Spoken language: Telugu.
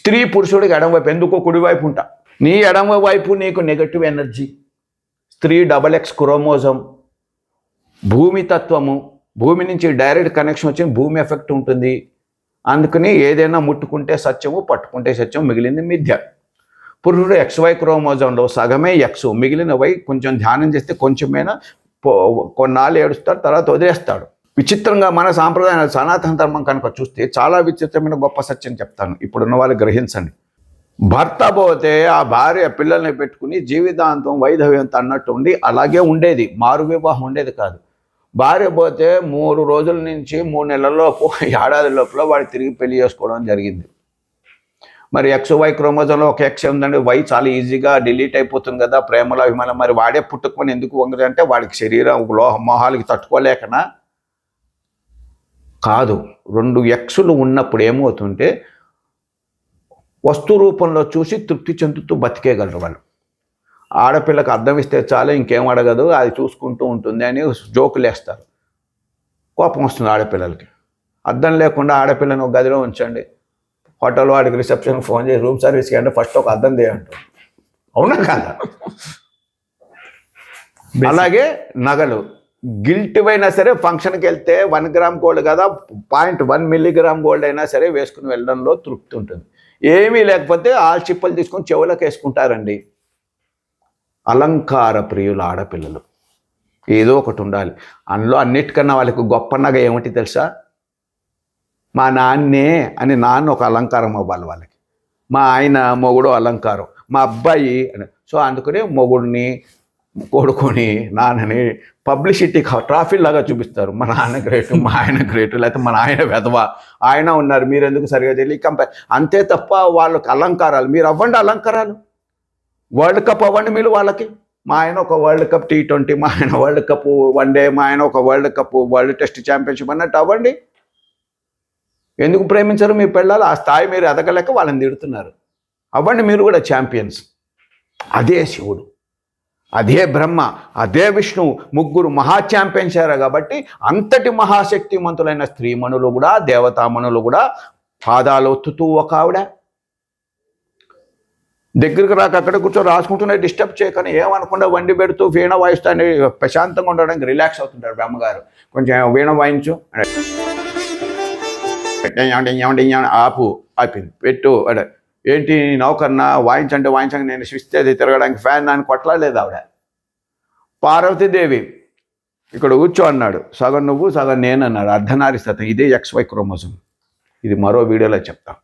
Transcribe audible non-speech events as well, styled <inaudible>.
స్త్రీ పురుషుడికి ఎడమవైపు ఎందుకో కుడివైపు ఉంటా. నీ ఎడమ వైపు నీకు నెగటివ్ ఎనర్జీ స్త్రీ డబల్ ఎక్స్ క్రోమోజం భూమి తత్వము. భూమి నుంచి డైరెక్ట్ కనెక్షన్ వచ్చి భూమి ఎఫెక్ట్ ఉంటుంది. అందుకని ఏదైనా ముట్టుకుంటే సత్యము పట్టుకుంటే సత్యం మిగిలింది మిథ్య. పురుషుడు ఎక్స్ వై క్రోమోజంలో సగమే ఎక్స్ మిగిలిన వై కొంచెం ధ్యానం చేస్తే కొంచెమైనా పో- కొన్నాళ్ళు ఏడుస్తాడు తర్వాత వదిలేస్తాడు. విచిత్రంగా మన సాంప్రదాయ సనాతన ధర్మం కనుక చూస్తే చాలా విచిత్రమైన గొప్ప సత్యం చెప్తాను. ఇప్పుడున్న వాళ్ళు గ్రహించండి. భర్త పోతే ఆ భార్య పిల్లల్ని పెట్టుకుని జీవితాంతం వైధవ్యంతో అన్నట్టు ఉండి అలాగే ఉండేది. మారు వివాహం ఉండేది కాదు. భార్య పోతే మూడు రోజుల నుంచి మూడు నెలల్లోపు <laughs> ఏడాది లోపల వాడు తిరిగి పెళ్ళి చేసుకోవడం జరిగింది. మరి ఎక్స్ వై క్రోమోజంలో ఒక ఎక్స్ ఉందండి. వై చాలా ఈజీగా డిలీట్ అయిపోతుంది కదా ప్రేమలో అభిమానం. మరి వాడే పుట్టుకొని ఎందుకు వంగదు అంటే వాడికి శరీరం లోహ మోహాలకి తట్టుకోలేకనా? కాదు. రెండు ఎక్స్లు ఉన్నప్పుడు ఏమవుతుంటే వస్తు రూపంలో చూసి తృప్తి చెందుతూ బతికేయగలరు వాళ్ళు. ఆడపిల్లకు అర్థం ఇస్తే చాలు ఇంకేం అడగదు అది చూసుకుంటూ ఉంటుంది అని జోకులు వేస్తారు. కోపం వస్తుంది ఆడపిల్లలకి. అర్థం లేకుండా ఆడపిల్లని ఒక గదిలో ఉంచండి. హోటల్ వాడికి రిసెప్షన్ ఫోన్ చేసి రూమ్ సర్వీస్కి అంటే ఫస్ట్ ఒక అద్దం చేయంటారు అవునా కాదా? అలాగే నగలు. గిల్ట్ అయినా సరే ఫంక్షన్కి వెళ్తే వన్ గ్రామ్ గోల్డ్ కదా పాయింట్ వన్ మిల్లీగ్రామ్ గోల్డ్ అయినా సరే వేసుకుని వెళ్ళడంలో తృప్తి ఉంటుంది. ఏమీ లేకపోతే ఆల్చిప్పలు చిప్పలు తీసుకొని చెవులకు వేసుకుంటారండి. అలంకార ప్రియులు ఆడపిల్లలు. ఏదో ఒకటి ఉండాలి. అందులో అన్నిటికన్నా వాళ్ళకి గొప్ప నగ ఏమిటి తెలుసా? మా నాన్నే అని నాన్న ఒక అలంకారం అవ్వాలి వాళ్ళకి. మా ఆయన మొగుడు అలంకారం. మా అబ్బాయి అని. సో అందుకనే మొగుడిని కొడుకుని నాన్నని పబ్లిసిటీ ట్రాఫిక్ లాగా చూపిస్తారు. మా నాన్న గ్రేటు మా ఆయన గ్రేటు లేకపోతే మా ఆయన వెధవ ఆయన ఉన్నారు మీరు ఎందుకు సరిగా తెలియ అంతే తప్ప వాళ్ళకి అలంకారాలు మీరు అవ్వండి అలంకారాలు. వరల్డ్ కప్ అవ్వండి మీరు వాళ్ళకి. మా ఆయన ఒక వరల్డ్ కప్ టీ ట్వంటీ మా ఆయన వరల్డ్ కప్ వన్ డే మా ఆయన ఒక world cup world test championship అన్నట్టు అవ్వండి. ఎందుకు ప్రేమించరు మీ పిల్లలు ఆ స్థాయి మీరు ఎదగలేక వాళ్ళని తిడుతున్నారు. అవ్వండి మీరు కూడా ఛాంపియన్స్. అదే శివుడు. అదే బ్రహ్మ అదే విష్ణువు ముగ్గురు మహా ఛాంపియన్స్ కాబట్టి అంతటి మహాశక్తిమంతులైన స్త్రీమణులు కూడా దేవతామణులు కూడా పాదాలు ఒత్తుతూ ఒక ఆవిడ దగ్గరికి రాక అక్కడ కూర్చొని రాసుకుంటూనే డిస్టర్బ్ చేయకని ఏమనకుండా వండి పెడుతూ వీణ వాయిస్తాను ప్రశాంతంగా ఉండడానికి రిలాక్స్ అవుతుంటారు బ్రహ్మగారు కొంచెం వీణ వాయించు ఆపు ఆపింది పెట్టు అడే ఏంటి నౌకర్న? వాయించంటే వాయించండి నేను శిస్తే అది తిరగడానికి ఫ్యాన్ అని కొట్టలేదు ఆవిడ. పార్వతీదేవి ఇక్కడ కూర్చో అన్నాడు. సగం నువ్వు సగం నేను అన్నాడు. అర్ధనారీస్తతం ఇదే ఎక్స్ వై క్రోమోజం ఇది మరో వీడియోలో చెప్తాం.